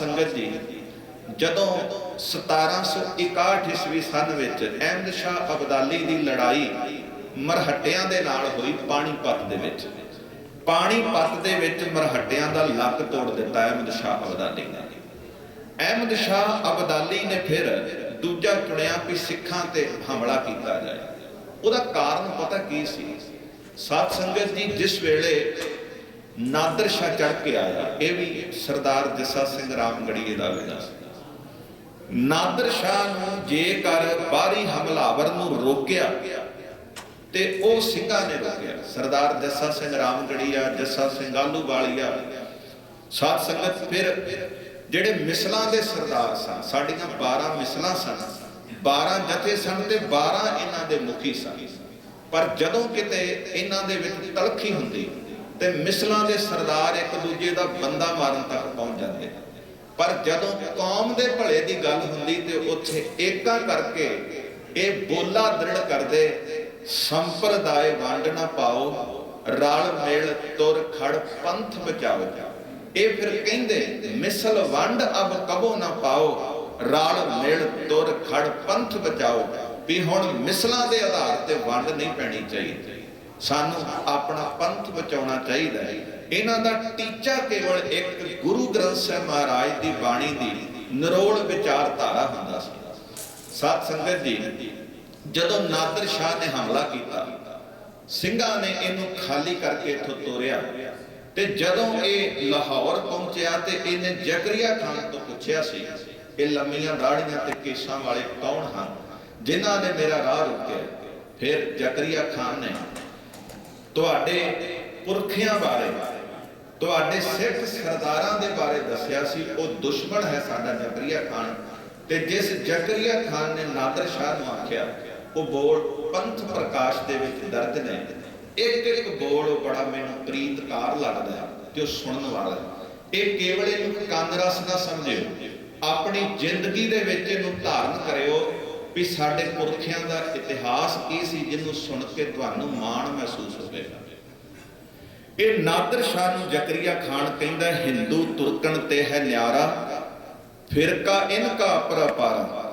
ਸੰਗਤ ਜੀ, ਜਦੋਂ 1761 ਈਸਵੀ ਸਨ ਵਿੱਚ ਅਹਿਮਦ ਸ਼ਾਹ ਅਬਦਾਲੀ ਦੀ ਲੜਾਈ ਮਰਹੱਟਿਆਂ ਦੇ ਨਾਲ ਹੋਈ ਪਾਣੀਪਤ ਦੇ ਵਿੱਚ। ਪਾਣੀਪਤ ਦੇ ਵਿੱਚ ਮਰਹੱਟਿਆਂ ਦਾ ਲੱਕ ਤੋੜ ਦਿੱਤਾ ਅਹਿਮਦ ਸ਼ਾਹ ਅਬਦਾਲੀ ਨੇ। ਅਹਿਮਦ ਸ਼ਾਹ ਅਬਦਾਲੀ ਨੇ ਫਿਰ ਦੂਜਾ ਚੁਣਿਆ ਕਿ ਸਿੱਖਾਂ ਤੇ ਹਮਲਾ ਕੀਤਾ ਜਾਏ। ਉਹਦਾ ਕਾਰਨ ਪਤਾ ਕੀ ਸੀ? ਸਾਧ ਸੰਗਤ ਜੀ, ਜਿਸ ਵੇਲੇ ਨਾਦਰ ਸ਼ਾਹ ਚੜ ਕੇ ਆਇਆ, ਇਹ ਵੀ ਸਰਦਾਰ ਜੱਸਾ ਸਿੰਘ ਰਾਮਗੜੀਏ ਦਾ ਵੇਲਾ ਸੀ ਨਾਦਰ ਸ਼ਾਹ ਨੂੰ ਜੇਕਰ ਬਾਹਰੀ ਹਮਲਾਵਰ ਨੂੰ ਰੋਕਿਆ ਤੇ ਉਹ ਸਿੰਘਾਂ ਨੇ ਰੋਕਿਆ। ਸਰਦਾਰ ਜੱਸਾ ਸਿੰਘ ਰਾਮਗੜੀਆ, ਜੱਸਾ ਸਿੰਘ ਆਲੂਵਾਲੀਆ ਸਾਧ ਸੰਗਤ ਫਿਰ ਜਿਹੜੇ ਮਿਸਲਾਂ ਦੇ ਸਰਦਾਰ ਸਨ, ਸਾਡੀਆਂ 12 ਮਿਸਲਾਂ ਸਨ 12 ਜਥੇ ਸਨ ਤੇ 12 ਇਹਨਾਂ ਦੇ ਮੁਖੀ ਸਨ। ਪਰ ਜਦੋਂ ਕਿਤੇ ਇਹਨਾਂ ਦੇ ਵਿੱਚ ਤਲਖੀ ਹੁੰਦੀ ਤੇ ਮਿਸਲਾਂ ਦੇ ਸਰਦਾਰ ਇੱਕ ਦੂਜੇ ਦਾ ਬੰਦਾ ਮਾਰਨ ਤੱਕ ਪਹੁੰਚ ਜਾਂਦੇ ਪਰ ਜਦੋਂ ਕੌਮ ਦੇ ਭਲੇ ਦੀ ਗੱਲ ਹੁੰਦੀ ਤੇ ਉੱਥੇ ਏਕਾ ਕਰਕੇ ਇਹ ਬੋਲਾ ਦ੍ਰਿੜ ਕਰਦੇ, ਸੰਪਰਦਾਇ ਵੰਡ ਨਾ ਪਾਓ, ਰਲ ਮਿਲ ਤੁਰ ਖੜ ਪੰਥ ਬਚਾਓ। ਇਹ ਫਿਰ ਕਹਿੰਦੇ, ਮਿਸਲ ਵੰਡ ਅਬ ਕਬੋ ਨਾ ਪਾਓ, ਰਲ ਮਿਲ ਤੁਰ ਖੜ ਪੰਥ ਬਚਾਓ। ਵੀ ਹੁਣ ਮਿਸਲਾਂ ਦੇ ਆਧਾਰ ਤੇ ਵੰਡ ਨਹੀਂ ਪੈਣੀ ਚਾਹੀਦੀ। ਸਾਨੂੰ ਆਪਣਾ ਪੰਥ ਬਚਾਉਣਾ ਚਾਹੀਦਾ ਹੈ। ਇਹਨਾਂ ਦਾ ਟੀਚਾ ਕੇਵਲ ਇੱਕ ਗੁਰੂ ਗ੍ਰੰਥ ਸਾਹਿਬ ਮਹਾਰਾਜ ਦੀ ਬਾਣੀ ਦੀ ਨਿਰੋਲ ਵਿਚਾਰਧਾਰਾ ਹੁੰਦਾ ਸੀ। ਸਾਧ ਸੰਗਤ ਜੀ, ਜਦੋਂ ਨਾਦਰ ਸ਼ਾਹ ਨੇ ਹਮਲਾ ਕੀਤਾ, ਸਿੰਘਾਂ ਨੇ ਇਹਨੂੰ ਖਾਲੀ ਕਰਕੇ ਇੱਥੋਂ ਤੋਰਿਆ ਤੇ ਜਦੋਂ ਇਹ ਲਾਹੌਰ ਪਹੁੰਚਿਆ ਤੇ ਇਹਨੇ ਜ਼ਕਰੀਆ ਖਾਨ ਤੋਂ ਪੁੱਛਿਆ ਸੀ, ਇਹ ਲੰਮੀਆਂ ਦਾੜੀਆਂ ਤੇ ਕੇਸਾਂ ਵਾਲੇ ਕੌਣ ਹਨ? ਜਿਨ੍ਹਾਂ ਨੇ ਮੇਰਾ ਰਾਹ ਰੋਕਿਆ? ਫਿਰ ਜ਼ਕਰੀਆ ਖਾਨ ਨੇ ਤੁਹਾਡੇ ਪੁਰਖਿਆਂ ਬਾਰੇ, ਤੁਹਾਡੇ ਸਿੱਖ ਸਰਦਾਰਾਂ ਦੇ ਬਾਰੇ ਦੱਸਿਆ ਸੀ, ਉਹ ਦੁਸ਼ਮਣ ਹੈ ਸਾਡਾ ਜ਼ਕਰੀਆ ਖਾਨ। ਤੇ ਜਿਸ ਜ਼ਕਰੀਆ ਖਾਨ ਨੇ ਨਾਦਰ ਸ਼ਾਹ ਨੂੰ ਆਖਿਆ, ਉਹ ਬੋਲ ਪੰਥ ਪ੍ਰਕਾਸ਼ ਦੇ ਵਿੱਚ ਦਰਦ ਨੇ। ਇੱਕ ਇੱਕ ਬੋਲ ਉਹ ਬੜਾ ਮੈਨੂੰ ਪ੍ਰੀਤਕਾਰ ਲੱਗਦਾ ਹੈ ਤੇ ਉਹ ਸੁਣਨ ਵਾਲਾ ਹੈ। ਇਹ ਕੇਵਲ ਇਹਨੂੰ ਕੰਨ ਰਸ ਨਾ ਸਮਝਿਓ। ਆਪਣੀ ਜ਼ਿੰਦਗੀ ਦੇ ਵਿੱਚ ਇਹਨੂੰ ਧਾਰਨ ਕਰਿਓ ਵੀ ਸਾਡੇ ਪੁਰਖਿਆਂ ਦਾ ਇਤਿਹਾਸ ਕੀ ਸੀ ਜਿਹਨੂੰ ਸੁਣ ਕੇ ਤੁਹਾਨੂੰ ਮਾਣ ਮਹਿਸੂਸ ਹੋਵੇਗਾ। ਇਹ ਨਾਦਰ ਸ਼ਾਹ ਨੂੰ ਜ਼ਕਰੀਆ ਖਾਨ ਕਹਿੰਦਾ ਹਿੰਦੂ ਤੁਰਕਣ ਤੇ ਹੈ ਨਿਆਰਾ, ਫਿਰਕਾ ਇਨਕਾ ਪਰਪਾਰਾ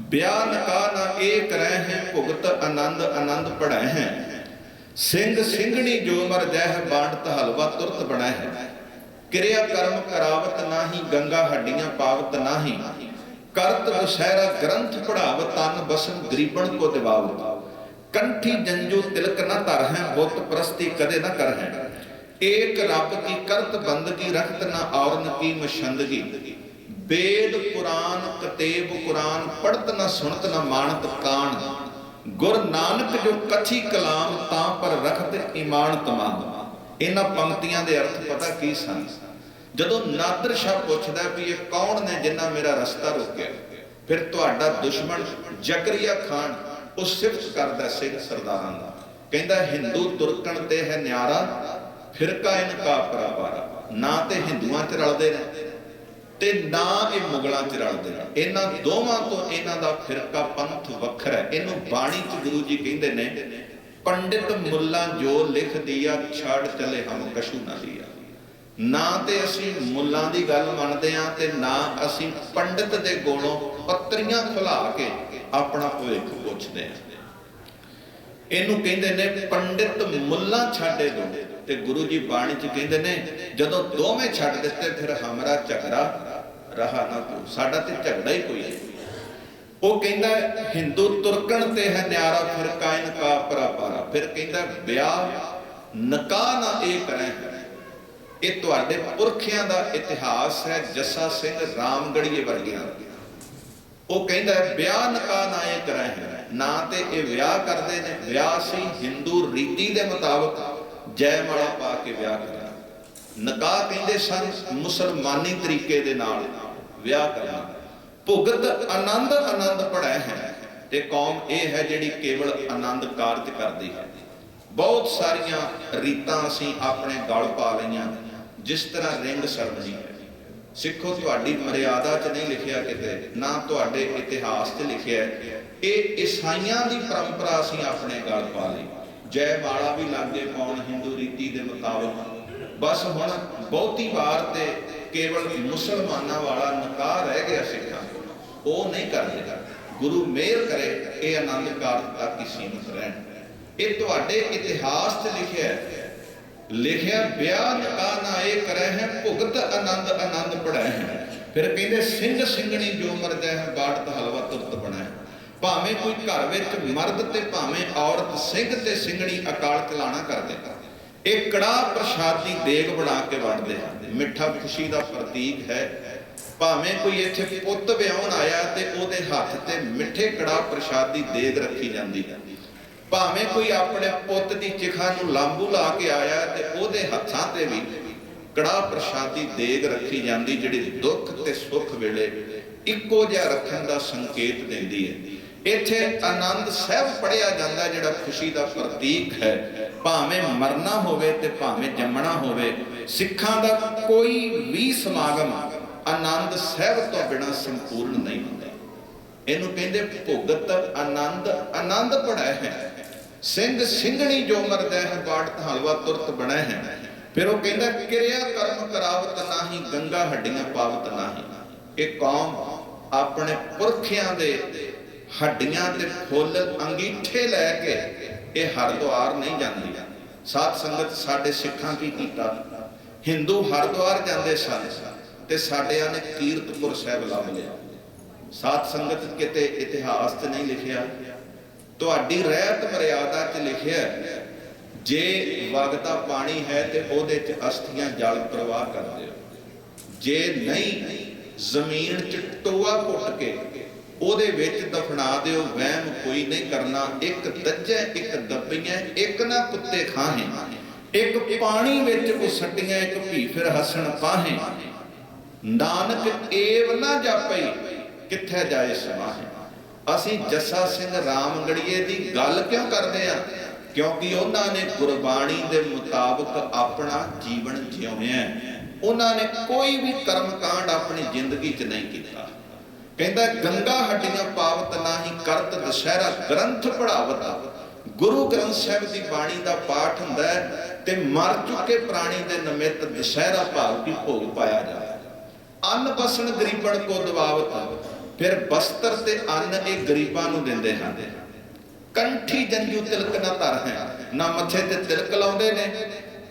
ਬਿਆਨ ਕਾ ਨਾ ਏਕ ਰਹਿ ਹੈ, ਭੁਗਤ ਆਨੰਦ ਆਨੰਦ ਪੜੈ ਹੈ। ਸਿੰਘ ਸਿੰਘਣੀ ਜੋ ਮਰ ਜਹ ਬਾਂਡਤ ਹਲਵਾ ਤੁਰਤ ਬਣੈ ਹੈ। ਕਿਰਿਆ ਕਰਮ ਕਰਾਵਤ ਨਾਹੀ, ਗੰਗਾ ਹੱਡੀਆਂ ਪਾਵਤ ਨਾਹੀ। ਕਰਤ ਬਸਹਿਰਾ ਗ੍ਰੰਥ ਪੜਾਵਤ ਤਨ ਬਸਨ ਗਰੀਬਣ ਕੋ ਦਿਵਾਵਤ ਕੰਠੀ ਜੰਜੂ ਤਿਲਕ ਨਾ ਧਰ ਹੈ, ਬੁੱਤ ਪ੍ਰਸਤੀ ਕਦੇ ਨਾ ਕਰ ਹੈ। ਏਕ ਰੱਬ ਕੀ ਕਰਤ ਬੰਦਗੀ ਰਖਤ ਨਾ ਔਰਨ ਕੀ ਮਸ਼ੰਦਗੀ ਵੇਦ ਪੁਰਾਨ ਕਤੇਬ ਕੁਰਾਨ ਪੜਤ ਨਾ ਸੁਣਤ ਨਾ ਮਾਨਤ ਕਾਣ। ਗੁਰ ਨਾਨਕ ਜੋ ਕਥੀ ਕਲਾਮ ਤਾਂ ਪਰ ਰਖਤ ਇਮਾਨ ਤਮਾਮ ਇਹਨਾਂ ਪੰਕਤੀਆਂ ਦੇ ਅਰਥ ਪਤਾ ਕੀ ਸਨ? ਜਦੋਂ ਨਾਦਰ ਸ਼ਾਹ ਪੁੱਛਦਾ ਵੀ ਇਹ ਕੌਣ ਨੇ ਜਿਨ੍ਹਾਂ ਮੇਰਾ ਰਸਤਾ ਰੋਕਿਆ? ਫਿਰ ਤੁਹਾਡਾ ਦੁਸ਼ਮਣ ਜ਼ਕਰੀਆ ਖਾਨ, ਉਹ ਸਿਫਤ ਕਰਦਾ ਸਿੰਘ ਸਰਦਾਰਾਂ ਦਾ। ਕਹਿੰਦਾ, ਹਿੰਦੂ ਤੁਰਕਣ ਤੇ ਹੈ ਨਿਆਰਾ, ਫਿਰਕਾ ਇਨਕਾ ਪਰਾਪਾਰਾ ਨਾ ਤੇ ਹਿੰਦੂਆਂ ਚ ਰਲਦੇ ਨੇ ਤੇ ਨਾ ਇਹ ਮੁਗਲਾਂ ਚ ਰਲਦੇ ਨੇ। ਇਹਨਾਂ ਦੋਵਾਂ ਤੋਂ ਇਹਨਾਂ ਦਾ ਫਿਰਕਾ ਪੰਥ ਵੱਖਰਾ ਹੈ। ਇਹਨੂੰ ਬਾਣੀ ਚ ਗੁਰੂ ਜੀ ਕਹਿੰਦੇ ਨੇ, ਪੰਡਿਤ ਮੁੱਲਾ ਜੋ ਲਿਖ ਦਿਆ, ਛੱਡ ਚਲੇ ਹਮ ਕਸ਼ੂ ਨਾ ਲਿਆ। ਨਾ ਤੇ ਅਸੀਂ ਮੁੱਲਾਂ ਦੀ ਗੱਲ ਮੰਨਦੇ ਆ ਤੇ ਨਾ ਅਸੀਂ ਪੰਡਿਤ ਦੇ ਕੋਲੋਂ ਪੱਤਰੀਆਂ ਖੁਲਾ ਕੇ ਆਪਣਾ ਭਵਿੱਖ ਪੁੱਛਦੇ ਆ ਇਹਨੂੰ ਕਹਿੰਦੇ ਨੇ, ਪੰਡਿਤ ਮੁੱਲਾ ਛੱਡੇ ਦੋ। ਤੇ ਗੁਰੂ ਜੀ ਬਾਣੀ ਚ ਕਹਿੰਦੇ ਨੇ, ਜਦੋਂ ਦੋਵੇਂ ਛੱਡ ਦਿੱਤੇ, ਫਿਰ ਹਮਰਾ ਝਗੜਾ ਰਹਾ ਨਾ ਕੋ ਸਾਡਾ ਤੇ ਝਗੜਾ ਹੀ ਕੋਈ ਨਹੀਂ। ਉਹ ਕਹਿੰਦਾ, ਹਿੰਦੂ ਤੁਰਕਣ ਤੇ ਹੈ ਨਿਆਰਾ, ਫਿਰ ਕਾਇਨ ਕਾ ਪਰਾਪਾਰਾ। ਫਿਰ ਕਹਿੰਦਾ, ਵਿਆਹ ਨਕਾ ਨਾ ਇਹ ਕਰੇ। ਇਹ ਤੁਹਾਡੇ ਪੁਰਖਿਆਂ ਦਾ ਇਤਿਹਾਸ ਹੈ ਜੱਸਾ ਸਿੰਘ ਰਾਮਗੜੀਏ ਵਰਗਿਆਂ ਦਾ। ਉਹ ਕਹਿੰਦਾ ਹੈ, ਵਿਆਹ ਨਕਾ ਨਾ ਇਹ ਕਰੇ ਹੈ। ਨਾ ਤੇ ਇਹ ਵਿਆਹ ਕਰਦੇ ਨੇ। ਵਿਆਹ ਸੀ ਹਿੰਦੂ ਰੀਤੀ ਦੇ ਮੁਤਾਬਕ ਜੈ ਮਾਲਾ ਪਾ ਕੇ ਵਿਆਹ ਕਰਨਾ ਨਕਾਹ ਕਹਿੰਦੇ ਸਨ ਮੁਸਲਮਾਨੀ ਤਰੀਕੇ ਦੇ ਨਾਲ ਵਿਆਹ ਕਰਨਾ ਭੁਗਤ ਆਨੰਦ ਆਨੰਦ ਪੜਾਇਆ ਹੈ ਤੇ ਕੌਮ ਇਹ ਹੈ ਜਿਹੜੀ ਕੇਵਲ ਆਨੰਦ ਕਾਰਜ ਕਰਦੀ ਹੈ। ਬਹੁਤ ਸਾਰੀਆਂ ਰੀਤਾਂ ਅਸੀਂ ਆਪਣੇ ਗਲ ਪਾ ਲਈਆਂ ਜਿਸ ਤਰ੍ਹਾਂ ਰਿੰਗ ਸਰਮਨੀ ਹੈ ਸਿੱਖੋ, ਤੁਹਾਡੀ ਮਰਿਆਦਾ 'ਚ ਨਹੀਂ ਲਿਖਿਆ ਕਿਤੇ, ਨਾ ਤੁਹਾਡੇ ਇਤਿਹਾਸ 'ਚ ਲਿਖਿਆ। ਇਹ ਈਸਾਈਆਂ ਦੀ ਪਰੰਪਰਾ ਅਸੀਂ ਆਪਣੇ ਗਲ ਪਾ ਲਈ। ਜੈ ਮਾਲਾ ਵੀ ਲਾਗੇ ਪਾਉਣ ਹਿੰਦੂ ਰੀਤੀ ਦੇ ਮੁਤਾਬਕ। ਬਸ ਹੁਣ ਬਹੁਤੀ ਵਾਰ ਤੇ ਕੇਵਲ ਮੁਸਲਮਾਨਾਂ ਵਾਲਾ ਨਿਕਾਹ ਰਹਿ ਗਿਆ ਸਿੱਖਾਂ ਕੋਲ। ਉਹ ਨਹੀਂ ਕਰਦੇ। ਗੁਰੂ ਮਿਹਰ ਕਰੇ, ਇਹ ਆਨੰਦ ਕਾਰਜ ਤੱਕ ਹੀ ਸੀਮਿਤ ਰਹਿਣ। ਇਹ ਤੁਹਾਡੇ ਇਤਿਹਾਸ 'ਚ ਲਿਖਿਆ ਹੈ। ਲਿਖਿਆ, ਵਿਆਹ ਨਿਕਾਹ ਇਹ ਕਰੈ ਹੈ, ਭੁਗਤ ਆਨੰਦ ਆਨੰਦ ਪੜਾਇ ਹੈ। ਫਿਰ ਕਹਿੰਦੇ ਸਿੰਘ ਸਿੰਘਣੀ ਜੋ ਮਰਦਾ ਹੈ, ਬਾਟ ਹਲਵਾ ਤੁਰਤ ਬਣਾਏ ਭਾਵੇਂ ਕੋਈ ਘਰ ਵਿੱਚ ਮਰਦ ਤੇ ਭਾਵੇਂ ਔਰਤ ਸਿੰਘ ਤੇ ਸਿੰਘਣੀ ਅਕਾਲ ਚਲਾਣਾ ਕਰਦੇ ਇਹ ਕੜਾ ਪ੍ਰਸ਼ਾਦੀ ਦੇਗ ਬਣਾ ਕੇ ਵੰਡਦੇ ਹਨ। ਮਿੱਠਾ ਖੁਸ਼ੀ ਦਾ ਪ੍ਰਤੀਕ ਹੈ। ਭਾਵੇਂ ਕੋਈ ਇੱਥੇ ਪੁੱਤ ਵਿਆਹਣ ਆਇਆ ਤੇ ਉਹਦੇ ਹੱਥ ਤੇ ਮਿੱਠੇ ਕੜਾ ਪ੍ਰਸ਼ਾਦੀ ਦੇਗ ਰੱਖੀ ਜਾਂਦੀ ਹੈ। ਭਾਵੇਂ ਕੋਈ ਆਪਣੇ ਪੁੱਤ ਦੀ ਚਿਖਾ ਨੂੰ ਲਾਂਬੂ ਲਾ ਕੇ ਆਇਆ ਤੇ ਉਹਦੇ ਹੱਥਾਂ ਤੇ ਵੀ ਕੜਾ ਪ੍ਰਸ਼ਾਦੀ ਦੇਗ ਰੱਖੀ ਜਾਂਦੀ ਜਿਹੜੀ ਦੁੱਖ ਤੇ ਸੁੱਖ ਵੇਲੇ ਇੱਕੋ ਜਿਹਾ ਰੱਖਣ ਦਾ ਸੰਕੇਤ ਦਿੰਦੀ ਹੈ। ਇੱਥੇ ਆਨੰਦ ਸਹਿਬ ਪੜਿਆ ਜਾਂਦਾ ਜਿਹੜਾ ਖੁਸ਼ੀ ਦਾ ਪ੍ਰਤੀਕ ਹੈ। ਭਾਵੇਂ ਮਰਨਾ ਹੋਵੇ ਤੇ ਭਾਵੇਂ ਜੰਮਣਾ ਹੋਵੇ, ਸਿੱਖਾਂ ਦਾ ਕੋਈ ਵੀ ਸਮਾਗਮ ਆਨੰਦ ਸਹਿਬ ਤੋਂ ਬਿਨਾ ਸੰਪੂਰਨ ਨਹੀਂ ਹੁੰਦਾ। ਇਹਨੂੰ ਕਹਿੰਦੇ ਭੁਗਤ ਆਨੰਦ। ਆਨੰਦ ਪੜਾਇ ਹੈ। ਸਿੰਘ ਸਿੰਘਣੀ ਜੋ ਮਰਦਾ ਹੈ ਬਾਟ ਹਲਵਾ ਤੁਰਤ ਬਣੈ ਹੈ। ਫਿਰ ਉਹ ਕਹਿੰਦਾ, ਕਿਰਿਆ ਕਰਮ ਕਰਾਵਤ ਨਾਹੀ, ਗੰਗਾ ਹੱਡੀਆਂ ਪਾਵਤ ਨਾਹੀ। ਇਹ ਕੌਮ ਆਪਣੇ ਪੁਰਖਿਆਂ ਦੇ ਹੱਡੀਆਂ ਤੇ ਫੁੱਲ ਅੰਗੀਠੇ ਲੈ ਕੇ ਇਹ ਹਰਦੁਆਰ ਨਹੀਂ ਜਾਂਦੀ। ਸਾਧ ਸੰਗਤ ਸਾਡੇ ਸਿੱਖਾਂ ਕੀ ਕੀਤਾ? ਹਿੰਦੂ ਹਰਦੁਆਰ ਜਾਂਦੇ ਸਨ ਤੇ ਸਾਡਿਆਂ ਨੇ ਕੀਰਤਪੁਰ ਸਾਹਿਬ ਲੱਭ ਲਿਆ। ਸਾਧ ਸੰਗਤ ਕਿਤੇ ਇਤਿਹਾਸ 'ਚ ਨਹੀਂ ਲਿਖਿਆ। ਤੁਹਾਡੀ ਰਹਿਤ ਮਰਿਆਦਾ 'ਚ ਲਿਖਿਆ ਜੇ ਵਗਦਾ ਪਾਣੀ ਹੈ ਤੇ ਉਹਦੇ 'ਚ ਅਸਥੀਆਂ ਜਲ ਪ੍ਰਵਾਹ ਕਰ ਦਿਓ ਜੇ ਨਹੀਂ, ਜ਼ਮੀਨ 'ਚ ਟੋਆ ਪੁੱਟ ਕੇ ਉਹਦੇ ਵਿੱਚ ਦਫਨਾ ਦਿਓ, ਵਹਿਮ ਕੋਈ ਨਹੀਂ ਕਰਨਾ। ਇੱਕ ਦੱਜੈ, ਇੱਕ ਦੱਬੀਆਂ ਇੱਕ ਨਾ ਕੁੱਤੇ ਖਾਹੇ। ਇੱਕ ਪਾਣੀ ਵਿੱਚ ਉਸਟੀਆਂ ਇੱਕ ਭੀ ਫਿਰ ਹਸਣ ਪਾਹੇ। ਨਾਨਕ ਏਵ ਨਾ ਜਾਪਈ ਕਿੱਥੇ ਜਾਏ ਸਮਾਹੇ। ਅਸੀਂ ਜੱਸਾ ਸਿੰਘ ਰਾਮਗੜੀਏ ਦੀ ਗੱਲ ਕਿਉਂ ਕਰਦੇ ਆ ਕਿਉਂਕਿ ਉਹਨਾਂ ਨੇ ਗੁਰਬਾਣੀ ਦੇ ਮੁਤਾਬਕ ਆਪਣਾ ਜੀਵਨ ਜਿਉਿਆ ਉਹਨਾਂ ਨੇ ਕੋਈ ਵੀ ਕਰਮ ਆਪਣੀ ਜ਼ਿੰਦਗੀ 'ਚ ਨਹੀਂ ਕੀਤਾ। ਕਹਿੰਦਾ, ਗੰਗਾ ਹੱਡੀਆਂ ਪਾਵਤ ਨਾਹੀ ਕਰਤ ਦਸ਼ਹਿਰਾ ਗ੍ਰੰਥ ਪੜਾਵਤ ਗੁਰੂ ਗ੍ਰੰਥ ਸਾਹਿਬ ਦੀ ਬਾਣੀ ਦਾ ਪਾਠ ਹੁੰਦਾ ਹੈ ਤੇ ਮਰ ਚੁੱਕੇ ਪ੍ਰਾਣੀ ਦੇ ਨਿਮਿਤ ਦਸ਼ਹਿਰਾ ਭਾਵ ਕੀ ਭੋਗ ਪਾਇਆ ਜਾਂਦਾ ਅੰਨ ਬਸਣ ਗਰੀਬਣ ਕੋ ਦਵਾਵਤ ਫਿਰ ਬਸਤਰ ਤੇ ਅੰਨ ਇਹ ਗਰੀਬਾਂ ਨੂੰ ਦਿੰਦੇ ਹਨ। ਕੰਠੀ ਜੰਜੂ ਤਿਲਕ ਨਾ ਧਰ ਹੈ, ਨਾ ਮੱਥੇ ਤੇ ਤਿਲਕ ਲਾਉਂਦੇ ਨੇ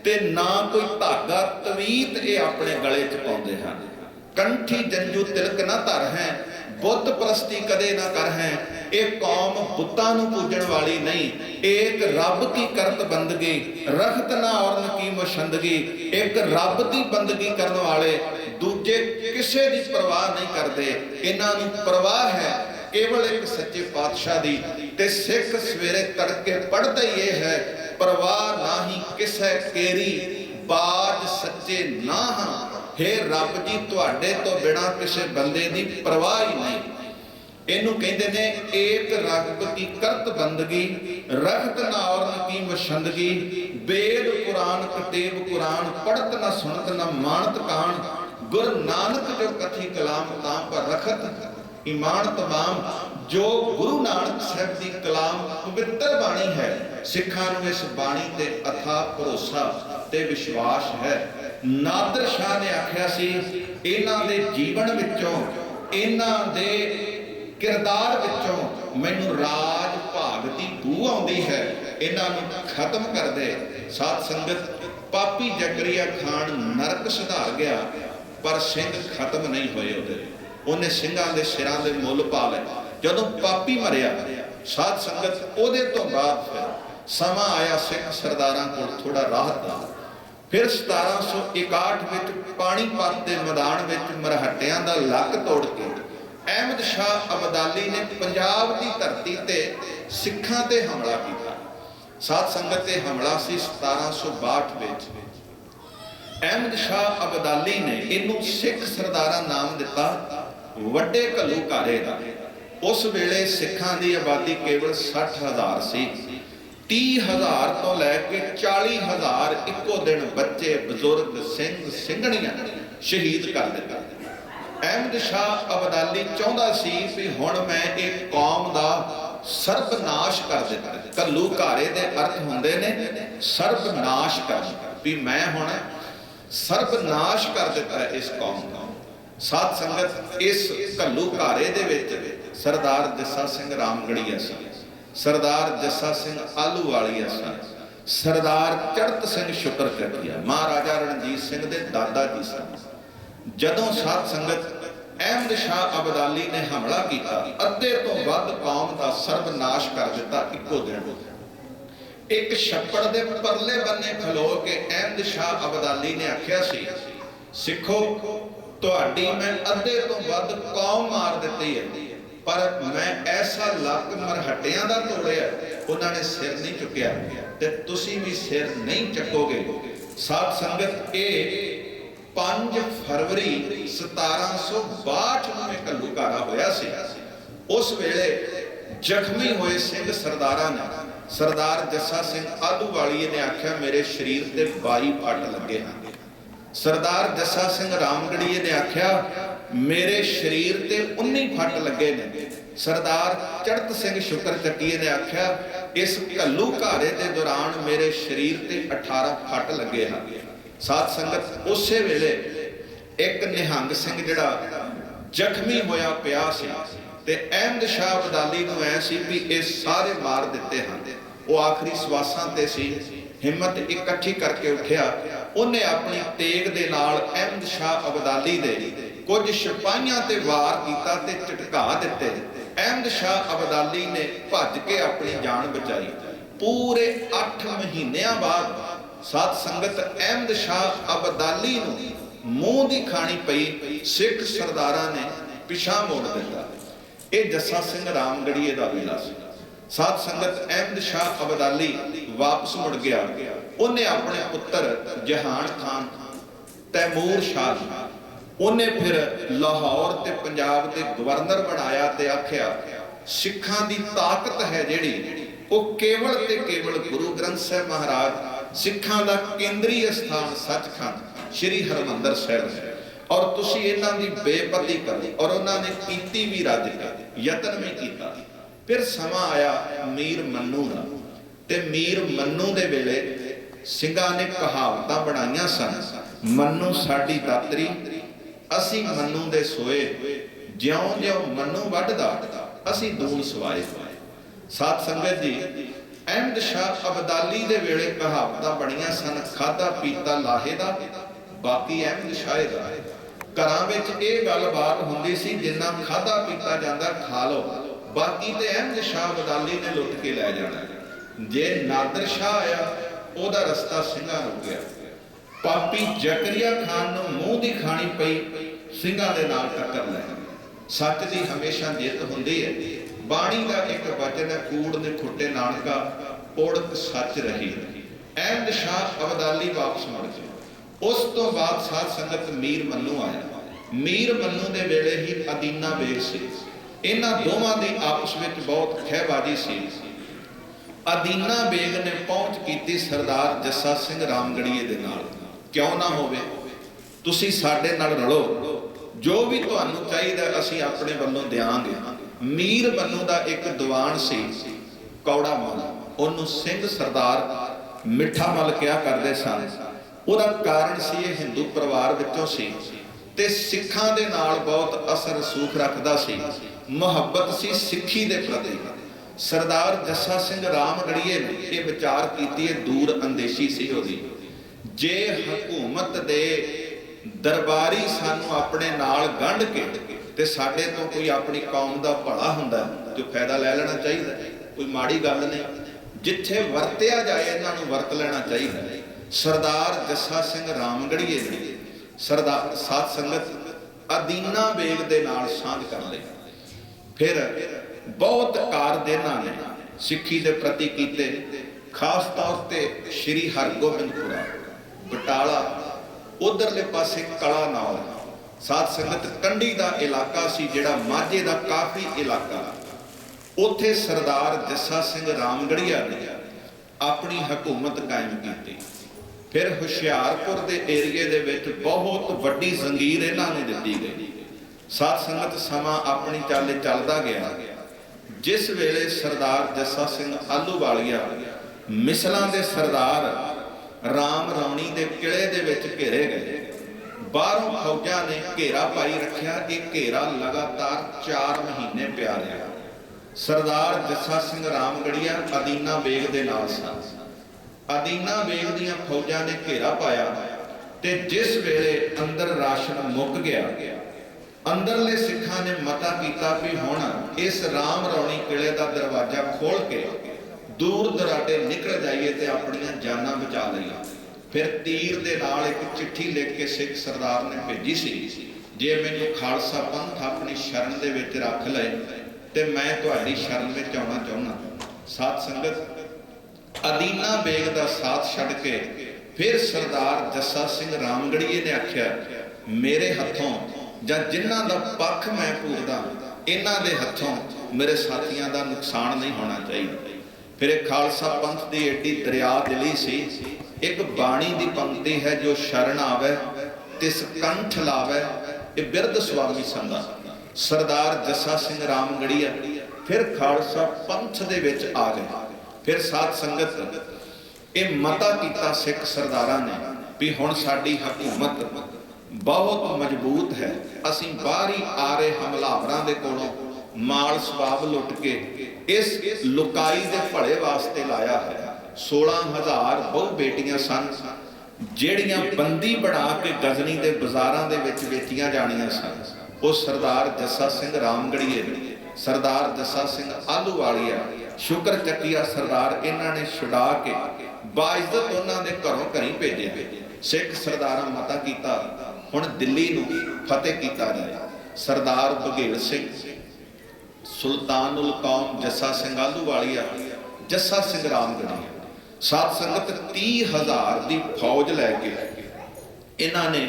ਤੇ ਨਾ ਕੋਈ ਧਾਗਾ, ਤਵੀਤ ਇਹ ਆਪਣੇ ਗਲੇ 'ਚ ਪਾਉਂਦੇ ਹਨ। ਕੰਠੀ ਜੰਜੂ ਤਿਲਕ ਨਾ ਧਰ ਹੈ ਬੁੱਤ ਪ੍ਰਸਤੀ ਕਦੇ ਨਾ ਕਰ ਹੈ, ਇਹ ਕੌਮ ਬੁੱਤਾਂ ਨੂੰ ਪੂਜਣ ਵਾਲੀ ਨਹੀਂ ਇੱਕ ਰੱਬ ਕੀ ਕਰਤ ਬੰਦਗੀ, ਰਖਤ ਨਾ ਔਰਨ ਕੀ ਮਸ਼ੰਦਗੀ ਇੱਕ ਰੱਬ ਦੀ ਬੰਦਗੀ ਕਰਨ ਵਾਲੇ ਦੂਜੇ ਕਿਸੇ ਦੀ ਪਰਵਾਹ ਨਹੀਂ ਕਰਦੇ। ਇਹਨਾਂ ਨੂੰ ਪਰਵਾਹ ਹੈ, ਕੇਵਲ ਇੱਕ ਸੱਚੇ ਪਾਤਸ਼ਾਹ ਦੀ। ਤੇ ਸਿੱਖ ਸਵੇਰੇ ਤੜਕੇ ਪੜਦਾ ਹੀ ਇਹ ਹੈ, ਪਰਵਾਹ ਨਾਹੀ ਕਿਸੈ ਕੇਰੀ ਬਾਜ ਸੱਚੇ ਨਾ ਹਾਂ। हे ਰੱਬ ਜੀ, ਤੁਹਾਡੇ ਤੋਂ ਬਿਨਾ ਕਿਸੇ ਬੰਦੇ ਦੀ ਪਰਵਾਹ ਹੀ ਨਹੀਂ। ਇਹਨੂੰ ਕਹਿੰਦੇ ਨੇ, ਏਕ ਰੱਬ ਕੀ ਕਰਤ ਬੰਦਗੀ ਰਖਤ ਨਾ ਔਰਨ ਕੀ ਮਸ਼ੰਦਗੀ ਬੇਦ ਕੁਰਾਨ ਕਤੇਬ ਕੁਰਾਨ ਪੜਤ ਨਾ ਸੁਣਤ ਨਾ ਮਾਨਤ ਕਾਣ। ਗੁਰ ਨਾਨਕ ਜੋ ਕਥੀ ਕਲਾਮ ਤਾਂ ਪਰ ਰਖਤ ਈਮਾਨ ਤਮਾਮ, ਜੋ ਗੁਰੂ ਨਾਨਕ ਸਾਹਿਬ ਦੀ ਕਲਾਮ ਪਵਿੱਤਰ ਬਾਣੀ ਹੈ, ਸਿੱਖਾਂ ਨੂੰ ਇਸ ਬਾਣੀ ਤੇ ਅਥਾ ਭਰੋਸਾ ਤੇ ਵਿਸ਼ਵਾਸ ਹੈ। ਨਾਦਰ ਸ਼ਾਹ ਨੇ ਆਖਿਆ ਸੀ, ਇਹਨਾਂ ਦੇ ਜੀਵਨ ਵਿੱਚੋਂ, ਇਹਨਾਂ ਦੇ ਕਿਰਦਾਰ ਵਿੱਚੋਂ ਮੈਨੂੰ ਰਾਜ ਭਾਗ ਦੀ ਬੂ ਆਉਂਦੀ ਹੈ। ਇਹਨਾਂ ਨੂੰ ਖਤਮ ਕਰ ਦੇ। ਸਾਧ ਸੰਗਤ, ਪਾਪੀ ਜਕਰੀਆ ਖਾਨ ਨਰਕ ਸੁਧਾਰ ਗਿਆ। ਪਰ ਸਿੰਘ ਖਤਮ ਨਹੀਂ ਹੋਏ ਉਹਦੇ। ਉਹਨੇ ਸਿੰਘਾਂ ਦੇ ਸਿਰਾਂ ਦੇ ਮੁੱਲ ਪਾ ਲਏ। ਜਦੋਂ ਪਾਪੀ ਮਰਿਆ, ਸਾਧ ਸੰਗਤ ਉਹਦੇ ਤੋਂ ਬਾਅਦ ਫਿਰ ਸਮਾਂ ਆਇਆ ਸਿੱਖ ਸਰਦਾਰਾਂ ਕੋਲ ਥੋੜਾ ਰਾਹਤ ਦਾ। ਫਿਰ 1761 ਵਿੱਚ ਪਾਣੀਪਤ ਦੇ ਮੈਦਾਨ ਵਿੱਚ ਮਰਹੱਟਿਆਂ ਦਾ ਲੱਕ ਤੋੜ ਕੇ ਅਹਿਮਦ ਸ਼ਾਹ ਅਬਦਾਲੀ ਨੇ ਪੰਜਾਬ ਦੀ ਧਰਤੀ ਤੇ ਸਿੱਖਾਂ ਤੇ ਹਮਲਾ ਕੀਤਾ। ਸਾਧ ਸੰਗਤ ਤੇ ਹਮਲਾ ਸੀ 1762 ਵਿੱਚ। ਅਹਿਮਦ ਸ਼ਾਹ ਅਬਦਾਲੀ ਨੇ ਇਹਨੂੰ ਸਿੱਖ ਸਰਦਾਰਾਂ ਨਾਮ ਦਿੱਤਾ ਵੱਡੇ ਘੱਲੂਘਾਰੇ ਦਾ। ਉਸ ਵੇਲੇ ਸਿੱਖਾਂ ਦੀ ਆਬਾਦੀ ਕੇਵਲ 60000 ਸੀ। 30000 ਤੋਂ ਲੈ ਕੇ 40000 ਇੱਕੋ ਦਿਨ ਬੱਚੇ, ਬਜ਼ੁਰਗ, ਸਿੰਘ, ਸਿੰਘਣੀਆਂ ਸ਼ਹੀਦ ਕਰ ਦਿੱਤਾ। ਅਹਿਮਦ ਸ਼ਾਹ ਅਬਦਾਲੀ ਚਾਹੁੰਦਾ ਸੀ ਵੀ ਹੁਣ ਮੈਂ ਇਹ ਕੌਮ ਦਾ ਸਰਬਨਾਸ਼ ਕਰ ਦਿੱਤਾ। ਕੱਲੂ ਘਾਰੇ ਦੇ ਅਰਥ ਹੁੰਦੇ ਨੇ ਸਰਬਨਾਸ਼ ਕਰ ਵੀ ਮੈਂ ਹੁਣ ਸਰਬਨਾਸ਼ ਕਰ ਦਿੱਤਾ ਹੈ ਇਸ ਕੌਮ ਦਾ ਸਾਧ ਸੰਗਤ ਇਸ ਘੱਲੂ ਘਾਰੇ ਦੇ ਵਿੱਚ ਸਰਦਾਰ ਜੱਸਾ ਸਿੰਘ ਰਾਮਗੜੀਆ ਸੀ ਸਰਦਾਰ ਜੱਸਾ ਸਿੰਘ ਆਲੂਵਾਲੀਆ ਸੀ ਸਰਦਾਰ ਚੜਤ ਸਿੰਘ ਸ਼ੁਕਰ ਚੱਕੀਆ, ਮਹਾਰਾਜਾ ਰਣਜੀਤ ਸਿੰਘ ਦੇ ਦਾਦਾ ਜੀ ਸਨ। ਜਦੋਂ ਸਾਧ ਸੰਗਤ ਅਹਿਮਦ ਸ਼ਾਹ ਅਬਦਾਲੀ ਨੇ ਹਮਲਾ ਕੀਤਾ, ਅੱਧੇ ਤੋਂ ਵੱਧ ਕੌਮ ਦਾ ਸਰਬਨਾਸ਼ ਕਰ ਦਿੱਤਾ ਇੱਕੋ ਦਿਨ। ਇੱਕ ਛੱਪੜ ਦੇ ਪਰਲੇ ਬੰਨੇ ਖਲੋ ਕੇ ਅਹਿਮਦ ਸ਼ਾਹ ਅਬਦਾਲੀ ਨੇ ਆਖਿਆ ਸੀ, ਸਿੱਖੋ, ਤੁਹਾਡੀ ਮੈਂ ਅੱਧੇ ਤੋਂ ਵੱਧ ਕੌਮ ਮਾਰ ਦਿੱਤੀ ਹੈ, ਪਰ ਮੈਂ ਐਸਾ ਲੱਕ ਮਰਹਟਿਆਂ ਦਾ ਤੋੜਿਆ, ਉਹਨਾਂ ਨੇ ਸਿਰ ਨਹੀਂ ਚੁੱਕਿਆ ਤੇ ਤੁਸੀਂ ਵੀ ਸਿਰ ਨਹੀਂ ਚੱਕੋਗੇ। ਸਾਧ ਸੰਗਤ, ਇਹ 5 ਫਰਵਰੀ 1762 ਨੂੰ ਇਹ ਕੱਲੂਕਾਰਾ ਹੋਇਆ ਸੀ। ਉਸ ਵੇਲੇ ਜ਼ਖਮੀ ਹੋਏ ਸਿੰਘ ਸਰਦਾਰਾਂ ਨੇ ਸਰਦਾਰ ਜੱਸਾ ਸਿੰਘ ਆਲੂਵਾਲੀਏ ਨੇ ਆਖਿਆ, ਮੇਰੇ ਸਰੀਰ ਤੇ 22 ਫੱਟ ਲੱਗੇ ਹਨ। ਸਰਦਾਰ ਜੱਸਾ ਸਿੰਘ ਰਾਮਗੜੀਏ ਨੇ ਆਖਿਆ, ਮੇਰੇ ਸਰੀਰ ਤੇ 19 ਫੱਟ ਲੱਗੇ ਨੇ। ਸਰਦਾਰ ਚੜਤ ਸਿੰਘ ਸ਼ੁਕਰ ਚੱਕੀਏ ਨੇ ਆਖਿਆ, ਇਸ ਘੱਲੂ ਘਾਰੇ ਦੇ ਦੌਰਾਨ ਮੇਰੇ ਸਰੀਰ ਤੇ 18 ਫੱਟ ਲੱਗੇ ਹਨ। ਸਾਧ ਸੰਗਤ, ਉਸੇ ਵੇਲੇ ਇੱਕ ਨਿਹੰਗ ਸਿੰਘ ਜਿਹੜਾ ਜ਼ਖਮੀ ਹੋਇਆ ਪਿਆ ਸੀ ਤੇ ਅਹਿਮਦ ਸ਼ਾਹ ਅਬਦਾਲੀ ਨੂੰ ਐ ਸੀ ਵੀ ਇਹ ਸਾਰੇ ਮਾਰ ਦਿੱਤੇ ਹਨ। ਉਹ ਆਖਰੀ ਸਵਾਸਾਂ ਤੇ ਸੀ। ਹਿੰਮਤ ਇਕੱਠੀ ਕਰਕੇ ਉੱਠਿਆ। ਉਹਨੇ ਆਪਣੀ ਤੇਗ ਦੇ ਨਾਲ ਅਹਿਮਦ ਸ਼ਾਹ ਅਬਦਾਲੀ ਦੇ ਕੁਝ ਸਿਪਾਹੀਆਂ ਤੇ ਵਾਰ ਕੀਤਾ ਤੇ ਝਟਕਾ ਦਿੱਤੇ। ਅਹਿਮਦ ਸ਼ਾਹ ਅਬਦਾਲੀ ਨੇ ਭੱਜ ਕੇ ਆਪਣੀ ਜਾਨ ਬਚਾਈ। ਪੂਰੇ 8 ਮਹੀਨਿਆਂ ਬਾਅਦ ਸਾਧ ਸੰਗਤ ਅਹਿਮਦ ਸ਼ਾਹ ਅਬਦਾਲੀ ਨੂੰ ਮੂੰਹ ਦੀ ਖਾਣੀ ਪਈ। ਸਿੱਖ ਸਰਦਾਰਾਂ ਨੇ ਪਿਛਾ ਮੋੜ ਦਿੱਤਾ। ਇਹ ਜੱਸਾ ਸਿੰਘ ਰਾਮਗੜੀਏ ਦਾ ਵੇਲਾ ਸੀ। ਸਾਧ ਸੰਗਤ ਅਹਿਮਦ ਸ਼ਾਹ ਅਬਦਾਲੀ ਵਾਪਸ ਮੁੜ ਗਿਆ। ਉਹਨੇ ਆਪਣੇ ਪੁੱਤਰ ਜਹਾਨ ਖਾਨ, ਤੈਮੂਰ ਸ਼ਾਹ ਉਹਨੇ ਫਿਰ ਲਾਹੌਰ ਤੇ ਪੰਜਾਬ ਦੇ ਗਵਰਨਰ ਬਣਾਇਆ ਤੇ ਆਖਿਆ, ਸਿੱਖਾਂ ਦੀ ਤਾਕਤ ਹੈ ਜਿਹੜੀ, ਉਹ ਕੇਵਲ ਤੇ ਕੇਵਲ ਗੁਰੂ ਗ੍ਰੰਥ ਸਾਹਿਬ ਮਹਾਰਾਜ ਸਿੱਖਾਂ ਦਾ ਕੇਂਦਰੀ ਸਥਾਨ ਸੱਚਖੰਡ, ਸ੍ਰੀ ਹਰਮੰਦਰ ਸਾਹਿਬ ਹੈ। ਔਰ ਤੁਸੀਂ ਇਹਨਾਂ ਦੀ ਬੇਪਤੀ ਕਰੋ ਔਰ ਉਹਨਾਂ ਨੇ ਕੀਤੀ ਵੀ ਰੱਜ ਕੇ, ਯਤਨ ਵੀ ਕੀਤਾ। ਫਿਰ ਸਮਾਂ ਆਇਆ ਮੀਰ ਮੰਨੂ ਦਾ। ਤੇ ਮੀਰ ਮੰਨੂ ਦੇ ਵੇਲੇ ਸਿੰਘਾਂ ਨੇ ਕਹਾਵਤਾਂ ਬਣਾਈਆਂ ਸਨ, ਮੰਨੂ ਸਾਡੀ ਦਾਤਰੀ, ਅਸੀਂ ਮੰਨੂ ਦੇ ਸੋਏ। ਜਿਉਂ-ਜਿਉਂ ਮੰਨੂ ਵੱਢਦਾ, ਅਸੀਂ ਦੂਣ ਸਵਾਏ। ਸਾਧ ਸੰਗਤ ਜੀ, ਅਹਿਮਦ ਸ਼ਾਹ ਅਬਦਾਲੀ ਦੇ ਵੇਲੇ ਕਹਾਵਤਾਂ ਬਣੀਆਂ ਸਨ ਖਾਦਾ ਪੀਤਾ ਲਾਹੇ ਦਾ, ਬਾਕੀ ਅਹਿਮਦ ਸ਼ਾਹ ਦਾ ਘਰਾਂ ਵਿੱਚ ਇਹ ਗੱਲਬਾਤ ਹੁੰਦੀ ਸੀ, ਜਿੰਨਾ ਖਾਦਾ ਪੀਤਾ ਜਾਂਦਾ ਖਾ ਲਓ। ਬਾਕੀ ਤੇ ਅਹਿਮਦ ਸ਼ਾਹ ਅਬਦਾਲੀ ਨੇ ਲੁੱਟ ਕੇ ਲੈ ਜਾਣਾ। ਜੇ ਨਾਦਰ ਸ਼ਾਹ ਆਇਆ, ਉਹਦਾ ਰਸਤਾ ਸਿੰਘਾਂ ਰੁਕ ਗਿਆ। ਪਾਪੀ ਜ਼ਕਰੀਆ ਖਾਨ ਨੂੰ ਮੂੰਹ ਦੀ ਖਾਣੀ ਪਈ, ਸਿੰਘਾਂ ਦੇ ਨਾਲ ਟੱਕਰ ਲੈ ਸੱਚ ਦੀ ਹਮੇਸ਼ਾ ਜਿੱਤ ਹੁੰਦੀ ਹੈ। ਬਾਣੀ ਦਾ ਇੱਕ ਵਚਨ ਹੈ, ਕੂੜ ਨੇ ਖੁੱਟੇ ਨਾਨਕਾ ਓੜਕ ਸੱਚ ਰਹੀ। ਅਹਿਮਦ ਸ਼ਾਹ ਅਬਦਾਲੀ ਵਾਪਸ ਮੁੜ ਗਿਆ ਉਸ ਤੋਂ ਬਾਅਦ ਸਾਧ ਸੰਗਤ ਮੀਰ ਮੰਨੂ ਆਇਆ। ਮੀਰ ਮੰਨੂ ਦੇ ਵੇਲੇ ਹੀ ਅਦੀਨਾ ਬੇਗ ਸੀ। ਇਹਨਾਂ ਦੋਵਾਂ ਦੀ ਆਪਸ ਵਿੱਚ ਬਹੁਤ ਖਹਿਬਾਜ਼ੀ ਸੀ। ਅਦੀਨਾ ਬੇਗ ਨੇ ਪਹੁੰਚ ਕੀਤੀ ਸਰਦਾਰ ਜੱਸਾ ਸਿੰਘ ਰਾਮਗੜੀਏ ਦੇ ਨਾਲ। ਕਿਉਂ ਨਾ ਹੋਵੇ? ਤੁਸੀਂ ਸਾਡੇ ਨਾਲ ਰਲੋ। ਜੋ ਵੀ ਤੁਹਾਨੂੰ ਚਾਹੀਦਾ ਅਸੀਂ ਆਪਣੇ ਵੱਲੋਂ ਦਿਆਂਗੇ। ਮੀਰ ਬੰਨੂ ਦਾ ਇੱਕ ਦੀਵਾਨ ਸੀ, ਕੌੜਾ ਮਲ। ਉਹਨੂੰ ਸਿੰਘ ਸਰਦਾਰ ਮਿੱਠਾ ਮਲ ਕਿਹਾ ਕਰਦੇ ਸਨ। ਉਹਦਾ ਕਾਰਨ ਸੀ ਇਹ ਹਿੰਦੂ ਪਰਿਵਾਰ ਵਿੱਚੋਂ ਸੀ ਤੇ ਸਿੱਖਾਂ ਦੇ ਨਾਲ ਬਹੁਤ ਅਸਰ ਸੂਖ ਰੱਖਦਾ ਸੀ, ਮੁਹੱਬਤ ਸੀ ਸਿੱਖੀ ਦੇ ਪ੍ਰਤੀ। ਸਰਦਾਰ ਜੱਸਾ ਸਿੰਘ ਰਾਮਗੜੀਏ ਨੇ ਇਹ ਵਿਚਾਰ ਕੀਤੀ ਹੈ ਦੂਰ ਅੰਦੇਸ਼ੀ ਸੀ ਉਹਦੀ। ਜੇ ਹਕੂਮਤ ਦੇ ਦਰਬਾਰੀ ਸਾਨੂੰ ਆਪਣੇ ਨਾਲ ਗੰਢ ਕੇ ਤੇ ਸਾਡੇ ਤੋਂ ਕੋਈ ਆਪਣੀ ਕੌਮ ਦਾ ਭਲਾ ਹੁੰਦਾ ਜੋ ਫਾਇਦਾ ਲੈ ਲੈਣਾ ਚਾਹੀਦਾ, ਕੋਈ ਮਾੜੀ ਗੱਲ ਨਹੀਂ। ਜਿੱਥੇ ਵਰਤਿਆ ਜਾਏ, ਇਹਨਾਂ ਨੂੰ ਵਰਤ ਲੈਣਾ ਚਾਹੀਦਾ। ਸਰਦਾਰ ਜੱਸਾ ਸਿੰਘ ਰਾਮਗੜੀਏ ਨੇ ਸਰਦਾਰ ਸਾਧ ਸੰਗਤ ਅਦੀਨਾ ਬੇਗ ਦੇ ਨਾਲ ਸਾਂਝ ਕਰ ਲਈ। ਫਿਰ ਬਹੁਤ ਕਾਰ ਦੇਨਾਂ ਨੇ ਸਿੱਖੀ ਦੇ ਪ੍ਰਤੀ ਕੀਤੇ, ਖਾਸ ਤੌਰ ਤੇ ਸ੍ਰੀ ਹਰਗੋਬਿੰਦਪੁਰਾ, ਬਟਾਲਾ, ਉਧਰਲੇ ਪਾਸੇ ਕਲਾ ਨਾਲ। ਸਾਧ ਸੰਗਤ ਕੰਢੀ ਦਾ ਇਲਾਕਾ ਸੀ ਜਿਹੜਾ ਮਾਝੇ ਦਾ ਕਾਫੀ ਇਲਾਕਾ। ਉੱਥੇ ਸਰਦਾਰ ਜੱਸਾ ਸਿੰਘ ਰਾਮਗੜੀਆ ਨੇ ਆਪਣੀ ਹਕੂਮਤ ਕਾਇਮ ਕੀਤੀ। ਫਿਰ ਹੁਸ਼ਿਆਰਪੁਰ ਦੇ ਏਰੀਏ ਦੇ ਵਿੱਚ ਬਹੁਤ ਵੱਡੀ ਜ਼ੰਗੀਰ ਇਹਨਾਂ ਨੇ ਦਿੱਤੀ ਗਈ। ਸਾਧ ਸੰਗਤ ਸਮਾਂ ਆਪਣੀ ਚਾਲੇ ਚੱਲਦਾ ਗਿਆ। ਜਿਸ ਵੇਲੇ ਸਰਦਾਰ ਜੱਸਾ ਸਿੰਘ ਆਲੂਵਾਲੀਆ ਮਿਸਲਾਂ ਦੇ ਸਰਦਾਰ ਰਾਮ ਰੌਣੀ ਦੇ ਕਿਲੇ ਦੇ ਵਿੱਚ ਘੇਰੇ ਗਏ। ਬਾਹਰੋਂ ਫੌਜਾਂ ਨੇ ਘੇਰਾ ਪਾਈ ਰੱਖਿਆ। ਇਹ ਘੇਰਾ ਲਗਾਤਾਰ 4 ਮਹੀਨੇ ਪਿਆ ਰਿਹਾ। ਸਰਦਾਰ ਜੱਸਾ ਸਿੰਘ ਰਾਮਗੜੀਆ ਅਦੀਨਾ ਬੇਗ ਦੇ ਨਾਲ ਸਨ। ਅਦੀਨਾ ਵੇਲ ਦੀਆਂ ਫੌਜਾਂ ਨੇ ਘੇਰਾ ਪਾਇਆ ਤੇ ਜਿਸ ਵੇਲੇ ਅੰਦਰ ਰਾਸ਼ਨ ਮੁੱਕ ਗਿਆ, ਅੰਦਰਲੇ ਸਿੱਖਾਂ ਨੇ ਮਤਾ ਕੀਤਾ ਵੀ ਹੁਣ ਇਸ ਰਾਮ ਰੌਣੀ ਕਿਲੇ ਦਾ ਦਰਵਾਜ਼ਾ ਖੋਲ ਕੇ ਦੂਰ ਦਰਾਡੇ ਨਿਕਲ ਜਾਈਏ ਤੇ ਆਪਣੀਆਂ ਜਾਨਾਂ ਬਚਾ ਲਈਏ। ਫਿਰ ਤੀਰ ਦੇ ਨਾਲ ਇੱਕ ਚਿੱਠੀ ਲਿਖ ਕੇ ਸਿੱਖ ਸਰਦਾਰ ਨੇ ਭੇਜੀ ਸੀ, ਜੇ ਮੈਨੂੰ ਖਾਲਸਾ ਪੰਥ ਆਪਣੀ ਸ਼ਰਨ ਦੇ ਵਿੱਚ ਰੱਖ ਲਏ ਤੇ ਮੈਂ ਤੁਹਾਡੀ ਸ਼ਰਨ ਵਿੱਚ ਆਉਣਾ ਚਾਹੁੰਦਾ। ਸਾਧ ਸੰਗਤ ਅਦੀਨਾ ਬੇਗ ਦਾ ਸਾਥ ਛੱਡ ਕੇ ਫਿਰ ਸਰਦਾਰ ਜੱਸਾ ਸਿੰਘ ਰਾਮਗੜੀਏ ਨੇ ਆਖਿਆ, ਮੇਰੇ ਹੱਥੋਂ ਜਾਂ ਜਿਨ੍ਹਾਂ ਦਾ ਪੱਖ ਮੈਂ ਪੂਰਦਾ ਇਹਨਾਂ ਦੇ ਹੱਥੋਂ ਮੇਰੇ ਸਾਥੀਆਂ ਦਾ ਨੁਕਸਾਨ ਨਹੀਂ ਹੋਣਾ ਚਾਹੀਦਾ। ਫਿਰ ਇਹ ਖਾਲਸਾ ਪੰਥ ਦੀ ਏਡੀ ਦਰਿਆ ਦਿਲੀ ਸੀ। ਇੱਕ ਬਾਣੀ ਦੀ ਪੰਕਤੀ ਹੈ, ਜੋ ਸ਼ਰਨ ਆਵੇ, ਤਿਸ ਕੰਠ ਲਾਵੇ, ਇਹ ਬਿਰਧ ਸੁਆਮੀ ਸੰਦਾ ਸਰਦਾਰ ਜੱਸਾ ਸਿੰਘ ਰਾਮਗੜੀਆ ਫਿਰ ਖਾਲਸਾ ਪੰਥ ਦੇ ਵਿੱਚ ਆ ਗਏ। ਫਿਰ ਸਾਧ ਸੰਗਤ, ਇਹ ਮਤਾ ਕੀਤਾ ਸਿੱਖ ਸਰਦਾਰਾਂ ਨੇ ਵੀ ਹੁਣ ਸਾਡੀ ਹਕੂਮਤ ਬਹੁਤ ਮਜ਼ਬੂਤ ਹੈ। ਅਸੀਂ ਬਾਹਰੀ ਆ ਰਹੇ ਹਮਲਾਵਰਾਂ ਦੇ ਕੋਲੋਂ ਮਾਲ ਸਵਾਬ ਲੁੱਟ ਕੇ ਇਸ ਲੁਕਾਈ ਦੇ ਭਲੇ ਵਾਸਤੇ ਲਾਇਆ ਹੈ। 16000 ਬਹੁ ਬੇਟੀਆਂ ਸਨ, ਜਿਹੜੀਆਂ ਬੰਦੀ ਬਣਾ ਕੇ ਗਜ਼ਨੀ ਦੇ ਬਾਜ਼ਾਰਾਂ ਦੇ ਵਿੱਚ ਵੇਚੀਆਂ ਜਾਣੀਆਂ ਸਨ। ਉਹ ਸਰਦਾਰ ਜੱਸਾ ਸਿੰਘ ਰਾਮਗੜੀਏ, ਸਰਦਾਰ ਜੱਸਾ ਸਿੰਘ ਆਲੂ ਆਲੂਵਾਲੀਆ ਸ਼ੁਕਰ ਚੱਕੀਆ ਸਰਦਾਰ ਇਹਨਾਂ ਨੇ ਛੁਡਾ ਕੇ ਬਾਇਜ਼ਤ ਉਹਨਾਂ ਦੇ ਘਰੋਂ ਘਰੀ ਭੇਜਿਆ ਸਿੱਖ ਸਰਦਾਰਾਂ ਮਤਾ ਕੀਤਾ। ਹੁਣ ਦਿੱਲੀ ਨੂੰ ਫਤਿਹ ਕੀਤਾ ਜਾਏ ਸਰਦਾਰ ਬਘੇਲ ਸਿੰਘ, ਸੁਲਤਾਨੁਲ ਕੌਮ ਜੱਸਾ ਸਿੰਘ ਆਲੂਵਾਲੀਆ ਜੱਸਾ ਸਿੰਘ ਰਾਮਗੜੀਆ ਸਾਧ ਸੰਗਤ 30000 ਦੀ ਫੌਜ ਲੈ ਕੇ ਇਹਨਾਂ ਨੇ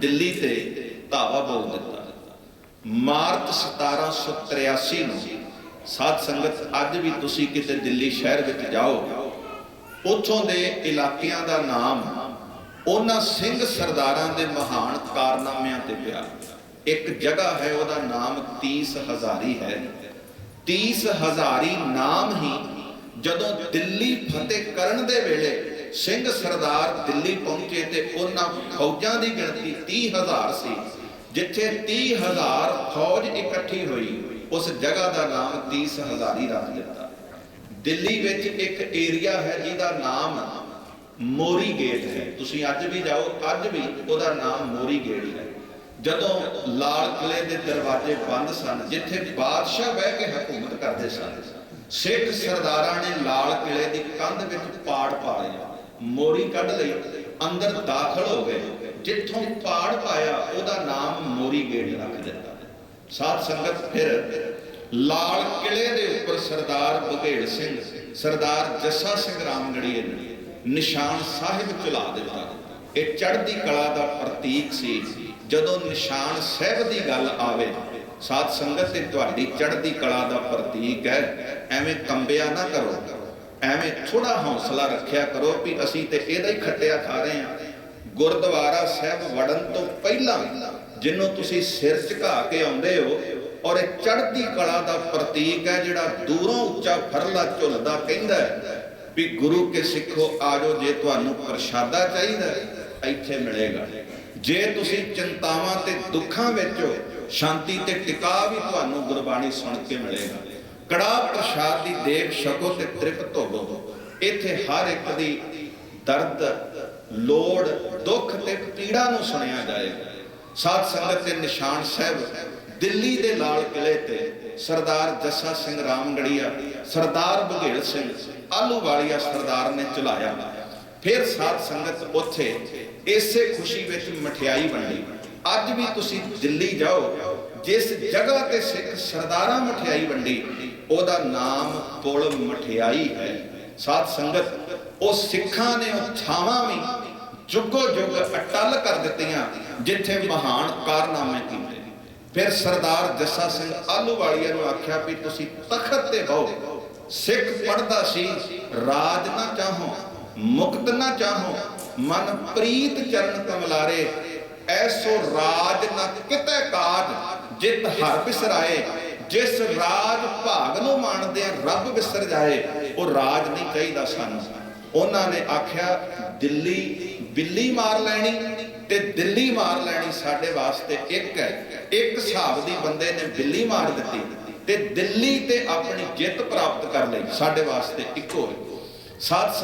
ਦਿੱਲੀ ਤੇ ਧਾਵਾ ਬੋਲ ਦਿੱਤਾ। ਮਾਰਚ 1783 ਨੂੰ ਸਾਧ ਸੰਗਤ, ਅੱਜ ਵੀ ਤੁਸੀਂ ਕਿਤੇ ਦਿੱਲੀ ਸ਼ਹਿਰ ਵਿੱਚ ਜਾਓ, ਉੱਥੋਂ ਦੇ ਇਲਾਕਿਆਂ ਦਾ ਨਾਮ ਉਹਨਾਂ ਸਿੰਘ ਸਰਦਾਰਾਂ ਦੇ ਮਹਾਨ ਕਾਰਨਾਮਿਆਂ ਤੇ ਪਿਆ। ਇੱਕ ਜਗ੍ਹਾ ਹੈ, ਉਹਦਾ ਨਾਮ 30 ਹਜ਼ਾਰੀ ਹੈ। 30 ਹਜ਼ਾਰੀ ਨਾਮ ਹੀ ਜਦੋਂ ਦਿੱਲੀ ਫਤਿਹ ਕਰਨ ਦੇ ਵੇਲੇ ਸਿੰਘ ਸਰਦਾਰ ਦਿੱਲੀ ਪਹੁੰਚੇ ਤੇ ਉਹਨਾਂ ਫੌਜਾਂ ਦੀ ਗਿਣਤੀ 30 ਹਜ਼ਾਰ ਸੀ, ਜਿੱਥੇ 30 ਹਜ਼ਾਰ ਫੌਜ ਇਕੱਠੀ ਹੋਈ। ਉਸ ਜਗ੍ਹਾ ਦਾ ਨਾਮ ਤੀਸ ਹਜ਼ਾਰੀ ਰੱਖ ਦਿੱਤਾ। ਦਿੱਲੀ ਵਿੱਚ ਇੱਕ ਏਰੀਆ ਹੈ ਜਿਹਦਾ ਨਾਮ ਮੋਰੀ ਗੇਟ ਹੈ। ਤੁਸੀਂ ਅੱਜ ਵੀ ਜਾਓ, ਅੱਜ ਵੀ ਉਹਦਾ ਨਾਮ ਮੋਰੀ ਗੇਟ ਹੈ। ਜਦੋਂ ਲਾਲ ਕਿਲੇ ਦੇ ਦਰਵਾਜ਼ੇ ਬੰਦ ਸਨ, ਜਿੱਥੇ ਬਾਦਸ਼ਾਹ ਬਹਿ ਕੇ ਹਕੂਮਤ ਕਰਦੇ ਸਨ, ਸਿੱਖ ਸਰਦਾਰਾਂ ਨੇ ਲਾਲ ਕਿਲੇ ਦੀ ਕੰਧ ਵਿੱਚ ਪਾੜ ਪਾ ਲਿਆ ਮੋਰੀ ਕੱਢ ਲਈ, ਅੰਦਰ ਦਾਖਲ ਹੋ ਗਏ। ਜਿੱਥੋਂ ਪਾੜ ਪਾਇਆ, ਉਹਦਾ ਨਾਮ ਮੋਰੀ ਗੇਟ ਰੱਖ ਦਿੱਤਾ। ਸਾਧ ਸੰਗਤ ਫਿਰ ਲਾਲ ਕਿਲੇ ਦੇ ਉੱਪਰ ਸਰਦਾਰ ਬਘੇੜ ਸਿੰਘ, ਸਰਦਾਰ ਜੱਸਾ ਸਿੰਘ ਰਾਮਗੜੀਏ ਨੇ ਨਿਸ਼ਾਨ ਸਾਹਿਬ ਚਲਾ ਦਿੱਤਾ। ਇਹ ਚੜ੍ਹਦੀ ਕਲਾ ਦਾ ਪ੍ਰਤੀਕ ਸੀ। ਜਦੋਂ ਨਿਸ਼ਾਨ ਸਾਹਿਬ ਦੀ ਗੱਲ ਆਵੇ, ਸਾਧ ਸੰਗਤ ਤੇ ਤੁਹਾਡੀ ਚੜ੍ਹਦੀ ਕਲਾ ਦਾ ਪ੍ਰਤੀਕ ਹੈ। ਐਵੇਂ ਕੰਬਿਆ ਨਾ ਕਰੋ, ਐਵੇਂ ਥੋੜਾ ਹੌਸਲਾ ਰੱਖਿਆ ਕਰੋ ਵੀ ਅਸੀਂ ਤੇ ਇਹਦਾ ਹੀ ਖੱਟਿਆ ਖਾ ਰਹੇ ਹਾਂ। ਗੁਰਦੁਆਰਾ ਸਾਹਿਬ ਵੜਨ ਤੋਂ ਪਹਿਲਾਂ ਜਿਹਨੂੰ ਤੁਸੀਂ ਸਿਰ ਝੁਕਾ ਕੇ ਆਉਂਦੇ ਹੋ ਔਰ ਇਹ ਚੜ੍ਹਦੀ ਕਲਾ ਦਾ ਪ੍ਰਤੀਕ ਹੈ ਜਿਹੜਾ ਦੂਰੋਂ ਉੱਚਾ ਫਰਲਾ ਝੁੱਲਦਾ ਕਹਿੰਦਾ ਹੈ ਵੀ ਗੁਰੂ ਕੇ ਸਿੱਖੋ ਆਜੋ ਜੇ ਤੁਹਾਨੂੰ ਪ੍ਰਸ਼ਾਦਾ ਚਾਹੀਦਾ ਇੱਥੇ ਮਿਲੇਗਾ। ਜੇ ਤੁਸੀਂ ਚਿੰਤਾਵਾਂ ਤੇ ਦੁੱਖਾਂ ਵਿੱਚ ਹੋ, ਸ਼ਾਂਤੀ ਤੇ ਟਿਕਾ ਵੀ ਤੁਹਾਨੂੰ ਗੁਰਬਾਣੀ ਸੁਣ ਕੇ ਮਿਲੇਗਾ। ਕੜਾ ਪ੍ਰਸ਼ਾਦ ਦੀ ਦੇਖ ਛਕੋ ਤੇ ਤ੍ਰਿਪਤ ਹੋਵੋ ਇੱਥੇ ਹਰ ਇੱਕ ਦੀ ਦਰਦ ਲੋੜ ਦੁੱਖ ਤੇ ਪੀੜਾ ਨੂੰ ਸੁਣਿਆ ਜਾਏਗਾ। ਸਾਧ ਸੰਗਤ ਦੇ ਨਿਸ਼ਾਨ ਸਾਹਿਬ ਦਿੱਲੀ ਦੇ ਲਾਲ ਕਿਲੇ ਤੇ ਸਰਦਾਰ ਜੱਸਾ ਸਿੰਘ ਰਾਮਗੜੀਆ, ਸਰਦਾਰ ਬਘੇਲ ਸਿੰਘ ਆਲੂਵਾਲੀਆ ਸਰਦਾਰ ਨੇ ਚਲਾਇਆ। ਫਿਰ ਸਾਧ ਸੰਗਤ ਉੱਥੇ ਇਸੇ ਖੁਸ਼ੀ ਵਿੱਚ ਮਠਿਆਈ ਵੰਡੀ। ਅੱਜ ਵੀ ਤੁਸੀਂ ਦਿੱਲੀ ਜਾਓ, ਜਿਸ ਜਗ੍ਹਾ ਤੇ ਸਿੱਖ ਸਰਦਾਰਾਂ ਮਠਿਆਈ ਵੰਡੀ, ਉਹਦਾ ਨਾਮ ਪੁਲ ਮਠਿਆਈ ਹੈ। ਸਾਧ ਸੰਗਤ, ਉਹ ਸਿੱਖਾਂ ਨੇ ਉਹ ਥਾਵਾਂ ਵੀ ਜੁਗੋ ਜੁਗ ਅਟਲ ਕਰ ਦਿੱਤੀਆਂ, ਜਿੱਥੇ ਮਹਾਨ ਕਾਰਨਾਮੇ ਕੀਤੇ ਫਿਰ ਸਰਦਾਰ ਜੱਸਾ ਸਿੰਘ ਆਲੂਵਾਲੀਆ ਨੂੰ ਆਖਿਆ ਵੀ ਤੁਸੀਂ ਤਖਤ ਤੇ ਬਹੋ। ਸਿੱਖ ਪੜਦਾ ਸੀ, ਰਾਜ ਨਾ ਚਾਹੋ, ਮੁਕਤ ਨਾ ਚਾਹੋ, ਮਨ ਪ੍ਰੀਤ ਚਰਨ ਕਮਲਾਰੇ, ਐਸੋ ਰਾਜ ਨਾ ਕਿਤੇ ਕਾਜ, ਜਿਤ ਹਰ ਬਿਸਰਾਏ, ਜਿਸ ਰਾਜ ਭਾਗ ਨੂੰ ਮੰਨਦੇ ਰੱਬ ਵਿਸਰ ਜਾਏ, ਉਹ ਰਾਜ ਨਹੀਂ ਚਾਹੀਦਾ ਸਾਨੂੰ। ਉਹਨਾਂ ਨੇ ਆਖਿਆ, ਦਿੱਲੀ ਬਿੱਲੀ ਮਾਰ ਲੈਣੀ ਤੇ ਦਿੱਲੀ ਮਾਰ ਲੈਣੀ ਸਾਡੇ ਵਾਸਤੇ ਇੱਕ ਹੈ। ਇੱਕ ਹਿਸਾਬ ਦੀ ਬੰਦੇ ਨੇ ਬਿੱਲੀ ਮਾਰ ਦਿੱਤੀ ਤੇ ਦਿੱਲੀ ਤੇ ਆਪਣੀ ਜਿੱਤ ਪ੍ਰਾਪਤ ਕਰ ਲਈ। ਸਾਡੇ ਵਾਸਤੇ ਇੱਕੋ ਹੈ। ਸਾਧ